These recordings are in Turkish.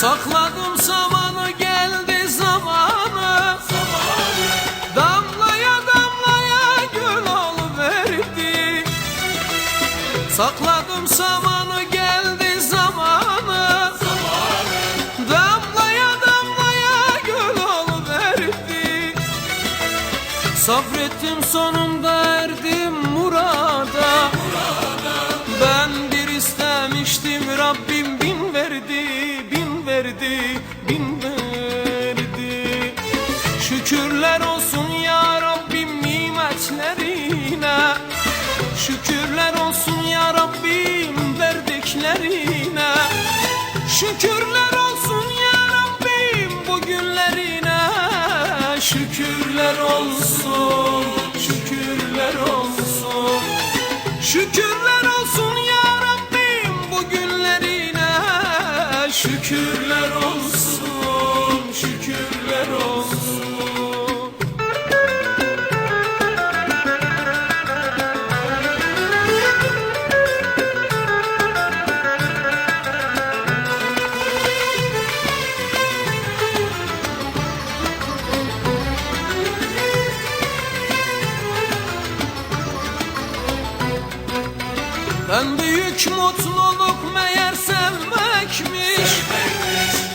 Sakladım samanı geldi zamanı. Damlaya damlaya göl verdi Sakladım samanı geldi zamanı. Damlaya damlaya göl verdi Sabrettim sonunda erdim murada. Ben bir istemiştim Rabbim bin verdi verdi, bin verdi. Şükürler olsun ya Rabbim nimetlerine. Şükürler olsun ya Rabbim verdiklerine. Şükürler olsun ya Rabbim bugünlerine. Şükürler olsun, Şükürler olsun, En büyük mutluluk meğer sevmekmiş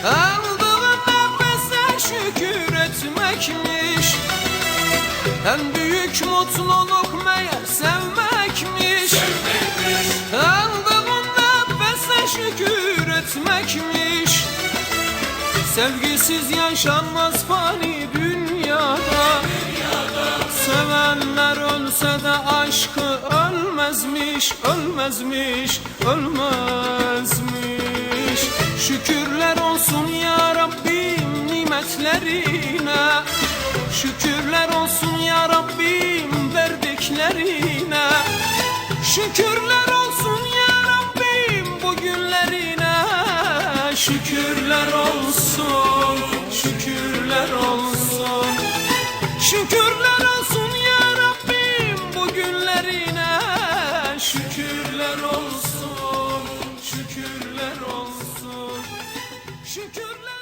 Aldığın nefese şükür etmekmiş. En büyük mutluluk meğer sevmekmiş Aldığın nefese şükür etmekmiş. Sevgisiz yaşanmaz fani dünyada ölmezmiş, ölmezmiş, ölmezmiş. Şükürler olsun ya Rabbim nimetlerine. Şükürler olsun ya Rabbim verdiklerine. Şükürler olsun ya Rabbim bugünlerine. Şükürler olsun, şükürler olsun. Şükürler Şükürler olsun, şükürler olsun. Şükürler